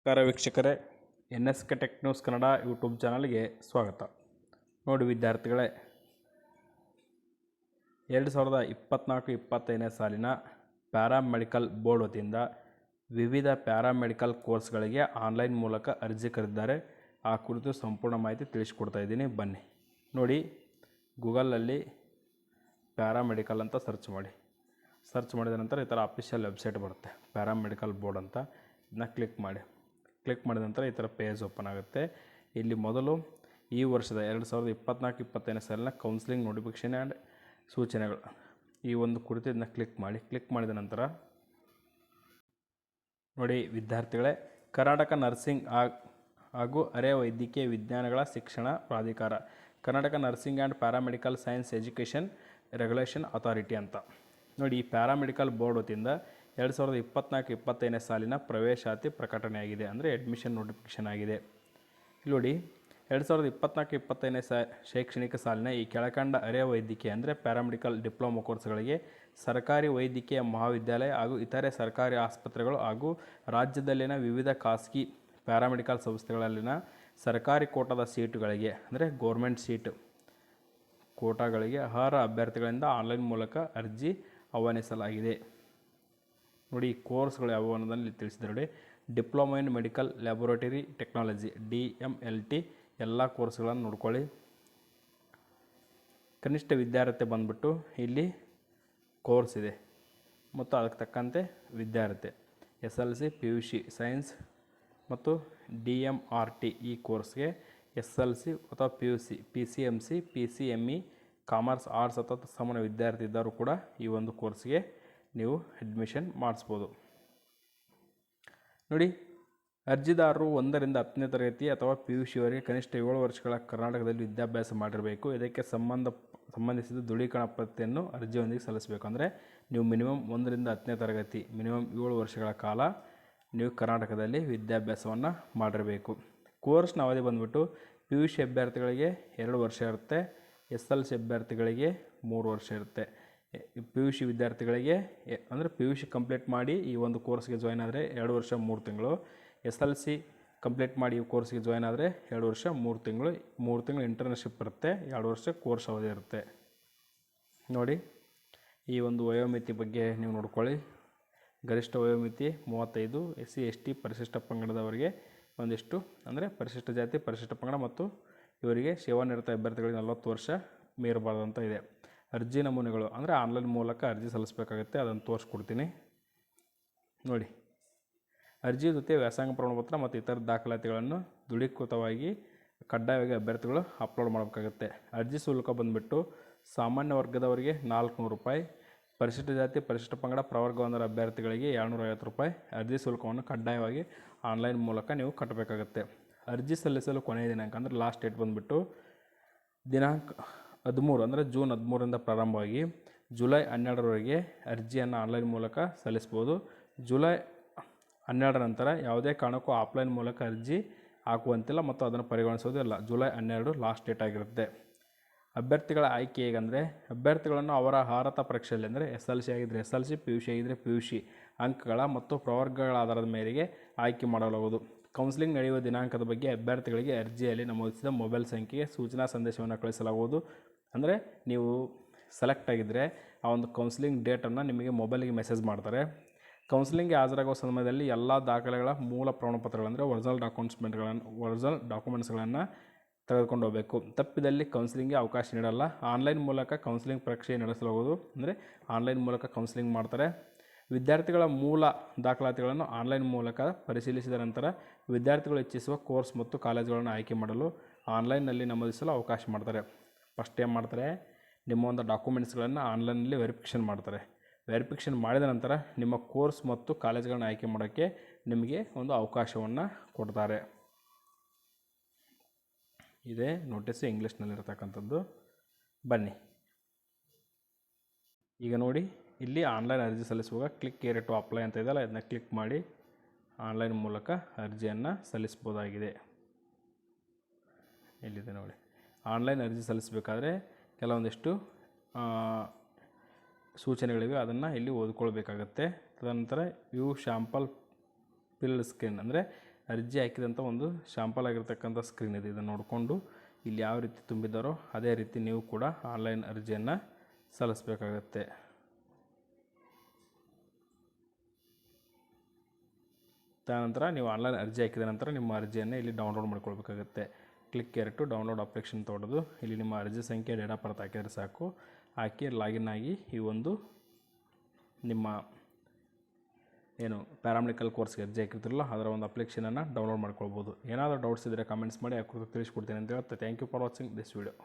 ನಮಸ್ಕಾರ ವೀಕ್ಷಕರೇ N S K tech news Kannada YouTube ಚಾನಲ್ಗೆ ಸ್ವಾಗತ. ನೋಡಿ ವಿದ್ಯಾರ್ಥಿಗಳೇ, ಎರಡು ಸಾವಿರದ ಇಪ್ಪತ್ತ್ನಾಲ್ಕು ಇಪ್ಪತ್ತೈದನೇ ಸಾಲಿನ ಪ್ಯಾರಾಮೆಡಿಕಲ್ ಬೋರ್ಡ್ ವತಿಯಿಂದ ವಿವಿಧ ಪ್ಯಾರಾಮೆಡಿಕಲ್ ಕೋರ್ಸ್ಗಳಿಗೆ ಆನ್ಲೈನ್ ಮೂಲಕ ಅರ್ಜಿ ಕರೆದಿದ್ದಾರೆ. ಆ ಕುರಿತು ಸಂಪೂರ್ಣ ಮಾಹಿತಿ ತಿಳಿಸ್ಕೊಡ್ತಾ ಇದ್ದೀನಿ. ಬನ್ನಿ. ನೋಡಿ, ಗೂಗಲಲ್ಲಿ ಪ್ಯಾರಾಮೆಡಿಕಲ್ ಅಂತ ಸರ್ಚ್ ಮಾಡಿ. ಸರ್ಚ್ ಮಾಡಿದ ನಂತರ ಈ ಥರ ಅಫಿಷಿಯಲ್ ವೆಬ್ಸೈಟ್ ಬರುತ್ತೆ, ಪ್ಯಾರಾಮೆಡಿಕಲ್ ಬೋರ್ಡ್ ಅಂತ. ಇದನ್ನ ಕ್ಲಿಕ್ ಮಾಡಿ. ಕ್ಲಿಕ್ ಮಾಡಿದ ನಂತರ ಈ ಥರ ಪೇಜ್ ಓಪನ್ ಆಗುತ್ತೆ. ಇಲ್ಲಿ ಮೊದಲು ಈ ವರ್ಷದ ಎರಡು ಸಾವಿರದ ಇಪ್ಪತ್ನಾಲ್ಕು ಇಪ್ಪತ್ತೈದನೇ ಸಾಲಿನ ಕೌನ್ಸಿಲಿಂಗ್ ನೋಟಿಫಿಕೇಷನ್ ಆ್ಯಂಡ್ ಸೂಚನೆಗಳು. ಈ ಒಂದು ಕುರಿತು ಇದನ್ನ ಕ್ಲಿಕ್ ಮಾಡಿ. ಕ್ಲಿಕ್ ಮಾಡಿದ ನಂತರ ನೋಡಿ ವಿದ್ಯಾರ್ಥಿಗಳೇ, ಕರ್ನಾಟಕ ನರ್ಸಿಂಗ್ ಹಾಗೂ ಅರೆ ವೈದ್ಯಕೀಯ ವಿಜ್ಞಾನಗಳ ಶಿಕ್ಷಣ ಪ್ರಾಧಿಕಾರ, Karnataka nursing and paramedical science education regulation authority ಅಂತ. ನೋಡಿ ಈ ಪ್ಯಾರಾಮೆಡಿಕಲ್ ಬೋರ್ಡ್ ವತಿಯಿಂದ ಎರಡು ಸಾವಿರದ ಇಪ್ಪತ್ನಾಲ್ಕು, ಇಪ್ಪತ್ತೈದನೇ ಸಾಲಿನ ಪ್ರವೇಶಾತಿ ಪ್ರಕಟಣೆಯಾಗಿದೆ ಅಂದರೆ ಅಡ್ಮಿಷನ್ ನೋಟಿಫಿಕೇಷನ್ ಆಗಿದೆ. ಇಲ್ಲಿ ನೋಡಿ, ಎರಡು ಸಾವಿರದ ಇಪ್ಪತ್ನಾಲ್ಕು, ಇಪ್ಪತ್ತೈದನೇ ಸಾ, ಶೈಕ್ಷಣಿಕ ಸಾಲಿನ ಈ ಕೆಳಕಂಡ ಅರೆ ವೈದ್ಯಕೀಯ ಅಂದರೆ ಪ್ಯಾರಾಮೆಡಿಕಲ್ ಡಿಪ್ಲೊಮಾ ಕೋರ್ಸ್ಗಳಿಗೆ ಸರ್ಕಾರಿ ವೈದ್ಯಕೀಯ ಮಹಾವಿದ್ಯಾಲಯ ಹಾಗೂ ಇತರೆ ಸರ್ಕಾರಿ ಆಸ್ಪತ್ರೆಗಳು ಹಾಗೂ ರಾಜ್ಯದಲ್ಲಿನ ವಿವಿಧ ಖಾಸಗಿ ಪ್ಯಾರಾಮೆಡಿಕಲ್ ಸಂಸ್ಥೆಗಳಲ್ಲಿನ ಸರ್ಕಾರಿ ಕೋಟಾದ ಸೀಟುಗಳಿಗೆ ಅಂದರೆ ಗೋರ್ಮೆಂಟ್ ಸೀಟ್ ಕೋಟಾಗಳಿಗೆ ಅರ್ಹ ಅಭ್ಯರ್ಥಿಗಳಿಂದ ಆನ್ಲೈನ್ ಮೂಲಕ ಅರ್ಜಿ ಆಹ್ವಾನಿಸಲಾಗಿದೆ. ನೋಡಿ ಈ ಕೋರ್ಸ್ಗಳು ಯಾವುವು ಅನ್ನೋದನ್ನು ತಿಳಿಸಿದ್ದಾರೆ ನೋಡಿ. Diploma in medical laboratory technology, D M L T, ಎಲ್ಲ ಕೋರ್ಸ್ಗಳನ್ನು ನೋಡ್ಕೊಳ್ಳಿ. ಕನಿಷ್ಠ ವಿದ್ಯಾರ್ಥಿ ಬಂದ್ಬಿಟ್ಟು ಇಲ್ಲಿ ಕೋರ್ಸ್ ಇದೆ. ಮತ್ತು ಅದಕ್ಕೆ ತಕ್ಕಂತೆ ವಿದ್ಯಾರ್ಥಿ S L C, P U C, science ಮತ್ತು ಡಿ ಎಂ ಆರ್ ಟಿ ಈ ಕೋರ್ಸ್ಗೆ ಎಸ್ ಎಲ್ ಸಿ ಅಥವಾ P U C, P C M C, P C M E, commerce, arts ಅಥವಾ ಸಮಾನ ವಿದ್ಯಾರ್ಥಿ ಇದ್ದರೂ ಕೂಡ ಈ ಒಂದು ಕೋರ್ಸ್ಗೆ ನೀವು ಅಡ್ಮಿಷನ್ ಮಾಡಿಸ್ಬೋದು. ನೋಡಿ, ಅರ್ಜಿದಾರರು ಒಂದರಿಂದ ಹತ್ತನೇ ತರಗತಿ ಅಥವಾ ಪಿ ಯು ಸಿವರೆಗೆ ಕನಿಷ್ಠ ಏಳು ವರ್ಷಗಳ ಕರ್ನಾಟಕದಲ್ಲಿ ವಿದ್ಯಾಭ್ಯಾಸ ಮಾಡಿರಬೇಕು. ಇದಕ್ಕೆ ಸಂಬಂಧ, ಸಂಬಂಧಿಸಿದ ದೃಢೀಕರಣ ಪತ್ತೆಯನ್ನು ಅರ್ಜಿಯೊಂದಿಗೆ ಸಲ್ಲಿಸಬೇಕು. ಅಂದರೆ ನೀವು ಮಿನಿಮಮ್ ಒಂದರಿಂದ ಹತ್ತನೇ ತರಗತಿ ಮಿನಿಮಮ್ ಏಳು ವರ್ಷಗಳ ಕಾಲ ನೀವು ಕರ್ನಾಟಕದಲ್ಲಿ ವಿದ್ಯಾಭ್ಯಾಸವನ್ನು ಮಾಡಿರಬೇಕು. ಕೋರ್ಸ್ನ ಅವಧಿ ಬಂದುಬಿಟ್ಟು ಪಿ ಯು ಸಿ ಅಭ್ಯರ್ಥಿಗಳಿಗೆ ಎರಡು ವರ್ಷ ಇರುತ್ತೆ ಎಸ್ ಎಲ್ ಸಿ ಅಭ್ಯರ್ಥಿಗಳಿಗೆ ಮೂರು ವರ್ಷ ಇರುತ್ತೆ. ಪಿ ಯು ಸಿ ವಿದ್ಯಾರ್ಥಿಗಳಿಗೆ ಅಂದರೆ ಪಿ ಯು ಸಿ ಕಂಪ್ಲೀಟ್ ಮಾಡಿ ಈ ಒಂದು ಕೋರ್ಸ್ಗೆ ಜಾಯ್ನ್ ಆದರೆ ಎರಡು ವರ್ಷ ಮೂರು ತಿಂಗಳು. ಎಸ್ ಎಲ್ ಸಿ ಕಂಪ್ಲೀಟ್ ಮಾಡಿ ಈ ಕೋರ್ಸ್ಗೆ ಜಾಯ್ನ್ ಆದರೆ ಎರಡು ವರ್ಷ ಮೂರು ತಿಂಗಳು. ಮೂರು ತಿಂಗಳು ಇಂಟರ್ನ್ಶಿಪ್ ಇರುತ್ತೆ, ಎರಡು ವರ್ಷ ಕೋರ್ಸ್ ಅವಧಿ ಇರುತ್ತೆ. ನೋಡಿ, ಈ ಒಂದು ವಯೋಮಿತಿ ಬಗ್ಗೆ ನೀವು ನೋಡ್ಕೊಳ್ಳಿ. ಗರಿಷ್ಠ ವಯೋಮಿತಿ ಮೂವತ್ತೈದು ಎಸ್ ಸಿ ಎಸ್ ಟಿ ಪರಿಶಿಷ್ಟ ಪಂಗಡದವರಿಗೆ ಒಂದಿಷ್ಟು, ಅಂದರೆ ಪರಿಶಿಷ್ಟ ಜಾತಿ, ಪರಿಶಿಷ್ಟ ಪಂಗಡ ಮತ್ತು ಇವರಿಗೆ ಸೇವಾನಿರತ ಅಭ್ಯರ್ಥಿಗಳಿಗೆ ನಲವತ್ತು ವರ್ಷ ಮೀರಬಾರ್ದು ಅಂತ ಇದೆ. ಅರ್ಜಿ ನಮೂನೆಗಳು ಅಂದರೆ ಆನ್ಲೈನ್ ಮೂಲಕ ಅರ್ಜಿ ಸಲ್ಲಿಸಬೇಕಾಗುತ್ತೆ, ಅದನ್ನು ತೋರಿಸ್ಕೊಡ್ತೀನಿ. ನೋಡಿ, ಅರ್ಜಿ ಜೊತೆ ವ್ಯಾಸಂಗ ಪ್ರಮಾಣಪತ್ರ ಮತ್ತು ಇತರ ದಾಖಲಾತಿಗಳನ್ನು ದೃಢೀಕೃತವಾಗಿ ಕಡ್ಡಾಯವಾಗಿ ಅಭ್ಯರ್ಥಿಗಳು ಅಪ್ಲೋಡ್ ಮಾಡಬೇಕಾಗುತ್ತೆ. ಅರ್ಜಿ ಶುಲ್ಕ ಬಂದುಬಿಟ್ಟು ಸಾಮಾನ್ಯ ವರ್ಗದವರಿಗೆ ನಾಲ್ಕುನೂರು ರೂಪಾಯಿ, ಪರಿಶಿಷ್ಟ ಜಾತಿ, ಪರಿಶಿಷ್ಟ ಪಂಗಡ ಪ್ರವರ್ಗ ಒಂದರ ಅಭ್ಯರ್ಥಿಗಳಿಗೆ ಏಳ್ನೂರ ಐವತ್ತು ರೂಪಾಯಿ ಅರ್ಜಿ ಶುಲ್ಕವನ್ನು ಕಡ್ಡಾಯವಾಗಿ ಆನ್ಲೈನ್ ಮೂಲಕ ನೀವು ಕಟ್ಟಬೇಕಾಗುತ್ತೆ. ಅರ್ಜಿ ಸಲ್ಲಿಸಲು ಕೊನೆಯ ದಿನಾಂಕ ಅಂದರೆ ಲಾಸ್ಟ್ ಡೇಟ್ ಬಂದುಬಿಟ್ಟು ದಿನಾಂಕ ಹದಿಮೂರು ಅಂದರೆ ಜೂನ್ ಹದಿಮೂರರಿಂದ ಪ್ರಾರಂಭವಾಗಿ ಜುಲೈ ಹನ್ನೆರಡರವರೆಗೆ ಅರ್ಜಿಯನ್ನು ಆನ್ಲೈನ್ ಮೂಲಕ ಸಲ್ಲಿಸ್ಬೋದು. ಜುಲೈ ಹನ್ನೆರಡರ ನಂತರ ಯಾವುದೇ ಕಾರಣಕ್ಕೂ ಆಫ್ಲೈನ್ ಮೂಲಕ ಅರ್ಜಿ ಹಾಕುವಂತಿಲ್ಲ ಮತ್ತು ಅದನ್ನು ಪರಿಗಣಿಸೋದಿಲ್ಲ. ಜುಲೈ ಹನ್ನೆರಡು ಲಾಸ್ಟ್ ಡೇಟ್ ಆಗಿರುತ್ತೆ. ಅಭ್ಯರ್ಥಿಗಳ ಆಯ್ಕೆ ಹೇಗಂದರೆ, ಅಭ್ಯರ್ಥಿಗಳನ್ನು ಅವರ ಅರ್ಹತಾ ಪರೀಕ್ಷೆಯಲ್ಲಿ ಅಂದರೆ ಎಸ್ ಎಲ್ ಸಿ ಆಗಿದ್ದರೆ S L C, P U C ಆಗಿದ್ದರೆ ಪಿ ಯು ಸಿ ಅಂಕಗಳ ಮತ್ತು ಪ್ರವರ್ಗಗಳ ಆಧಾರದ ಮೇರೆಗೆ ಆಯ್ಕೆ ಮಾಡಲಾಗುವುದು. ಕೌನ್ಸಿಲಿಂಗ್ ನಡೆಯುವ ದಿನಾಂಕದ ಬಗ್ಗೆ ಅಭ್ಯರ್ಥಿಗಳಿಗೆ ಅರ್ಜಿಯಲ್ಲಿ ನಮೂದಿಸಿದ ಮೊಬೈಲ್ ಸಂಖ್ಯೆಗೆ ಸೂಚನಾ ಸಂದೇಶವನ್ನು ಕಳಿಸಲಾಗುವುದು ಅಂದರೆ ನೀವು ಸೆಲೆಕ್ಟ್ ಆಗಿದ್ದರೆ ಆ ಒಂದು ಕೌನ್ಸಿಲಿಂಗ್ ಡೇಟನ್ನು ನಿಮಗೆ ಮೊಬೈಲಿಗೆ ಮೆಸೇಜ್ ಮಾಡ್ತಾರೆ. ಕೌನ್ಸಿಲಿಂಗ್ಗೆ ಹಾಜರಾಗುವ ಸಮಯದಲ್ಲಿ ಎಲ್ಲ ದಾಖಲೆಗಳ ಮೂಲ ಪ್ರಮಾಣಪತ್ರಗಳಂದರೆ ಒರಿಜಿನಲ್ ಡಾಕ್ಯುಮೆಂಟ್ಸ್ಮೆಂಟ್ಗಳನ್ನು ಒರಿಜಿನಲ್ ಡಾಕ್ಯುಮೆಂಟ್ಸ್ಗಳನ್ನು ತೆಗೆದುಕೊಂಡು ಹೋಗಬೇಕು. ತಪ್ಪಿದಲ್ಲಿ ಕೌನ್ಸಿಲಿಂಗ್ಗೆ ಅವಕಾಶ ನೀಡಲ್ಲ. ಆನ್ಲೈನ್ ಮೂಲಕ ಕೌನ್ಸಿಲಿಂಗ್ ಪರೀಕ್ಷೆ ನಡೆಸಲಾಗುವುದು. ಅಂದರೆ ಆನ್ಲೈನ್ ಮೂಲಕ ಕೌನ್ಸಿಲಿಂಗ್ ಮಾಡ್ತಾರೆ. ವಿದ್ಯಾರ್ಥಿಗಳ ಮೂಲ ದಾಖಲಾತಿಗಳನ್ನು ಆನ್ಲೈನ್ ಮೂಲಕ ಪರಿಶೀಲಿಸಿದ ನಂತರ ವಿದ್ಯಾರ್ಥಿಗಳು ಇಚ್ಛಿಸುವ ಕೋರ್ಸ್ ಮತ್ತು ಕಾಲೇಜುಗಳನ್ನು ಆಯ್ಕೆ ಮಾಡಲು ಆನ್ಲೈನ್ನಲ್ಲಿ ನಮೂದಿಸಲು ಅವಕಾಶ ಮಾಡ್ತಾರೆ. ಫಸ್ಟ್ ಏನು ಮಾಡ್ತಾರೆ? ನಿಮ್ಮ ಒಂದು ಡಾಕ್ಯುಮೆಂಟ್ಸ್ಗಳನ್ನು ಆನ್ಲೈನಲ್ಲಿ ವೆರಿಫಿಕೇಷನ್ ಮಾಡ್ತಾರೆ. ವೆರಿಫಿಕೇಷನ್ ಮಾಡಿದ ನಂತರ ನಿಮ್ಮ ಕೋರ್ಸ್ ಮತ್ತು ಕಾಲೇಜ್ಗಳನ್ನ ಆಯ್ಕೆ ಮಾಡೋಕ್ಕೆ ನಿಮಗೆ ಒಂದು ಅವಕಾಶವನ್ನು ಕೊಡ್ತಾರೆ. ಇದೇ ನೋಟಿಸ್ ಇಂಗ್ಲೀಷ್ನಲ್ಲಿರ್ತಕ್ಕಂಥದ್ದು ಬನ್ನಿ. ಈಗ ನೋಡಿ, ಇಲ್ಲಿ ಆನ್ಲೈನ್ ಅರ್ಜಿ ಸಲ್ಲಿಸುವಾಗ ಕ್ಲಿಕ್ ಏರ್ ಟು ಅಪ್ಲೈ ಅಂತ ಇದೆಯಲ್ಲ, ಇದನ್ನ ಕ್ಲಿಕ್ ಮಾಡಿ ಆನ್ಲೈನ್ ಮೂಲಕ ಅರ್ಜಿಯನ್ನು ಸಲ್ಲಿಸ್ಬೋದಾಗಿದೆ ಇಲ್ಲಿದೆ ನೋಡಿ. ಆನ್ಲೈನ್ ಅರ್ಜಿ ಸಲ್ಲಿಸಬೇಕಾದ್ರೆ ಕೆಲವೊಂದಿಷ್ಟು ಸೂಚನೆಗಳಿವೆ. ಅದನ್ನು ಇಲ್ಲಿ ಓದ್ಕೊಳ್ಬೇಕಾಗತ್ತೆ. ತದನಂತರ ಯು ಶಾಂಪಲ್ ಪಿಲ್ಡ್ ಸ್ಕ್ರೀನ್ ಅಂದರೆ ಅರ್ಜಿ ಹಾಕಿದಂಥ ಒಂದು ಶಾಂಪಲ್ ಆಗಿರ್ತಕ್ಕಂಥ ಸ್ಕ್ರೀನ್ ಇದೆ. ಇದನ್ನು ನೋಡಿಕೊಂಡು ಇಲ್ಲಿ ಯಾವ ರೀತಿ ತುಂಬಿದ್ದಾರೋ ಅದೇ ರೀತಿ ನೀವು ಕೂಡ ಆನ್ಲೈನ್ ಅರ್ಜಿಯನ್ನು ಸಲ್ಲಿಸಬೇಕಾಗತ್ತೆ. ತದನಂತರ ನೀವು ಆನ್ಲೈನ್ ಅರ್ಜಿ ಹಾಕಿದ ನಂತರ ನಿಮ್ಮ ಅರ್ಜಿಯನ್ನು ಇಲ್ಲಿ download ಮಾಡ್ಕೊಳ್ಬೇಕಾಗುತ್ತೆ. Click here to download application ತೊಡೆದು. ಇಲ್ಲಿ ನಿಮ್ಮ ಅರ್ಜಿ ಸಂಖ್ಯೆ ಡೇಟ್ ಆಫ್ ಬರ್ತ್ ಹಾಕಿದರೆ ಸಾಕು. ಹಾಕಿ ಲಾಗಿನ್ ಆಗಿ ಈ ಒಂದು ನಿಮ್ಮ ಏನು ಪ್ಯಾರಾಮೆಡಿಕಲ್ ಕೋರ್ಸ್ಗೆ ಅರ್ಜಿ ಹಾಕಿರ್ತಿರಲ್ಲ, ಅದರ ಒಂದು ಅಪ್ಲಿಕೇಶನನ್ನು ಡೌನ್ಲೋಡ್ ಮಾಡ್ಕೊಳ್ಬೋದು. ಏನಾದರೂ ಡೌಟ್ಸ್ ಇದ್ದರೆ ಕಮೆಂಟ್ಸ್ ಮಾಡಿ, ಆ ಕುರಿತು ತಿಳಿಸ್ಕೊಡ್ತೀನಿ ಅಂತ ಹೇಳ್ತಾ thank you for watching this video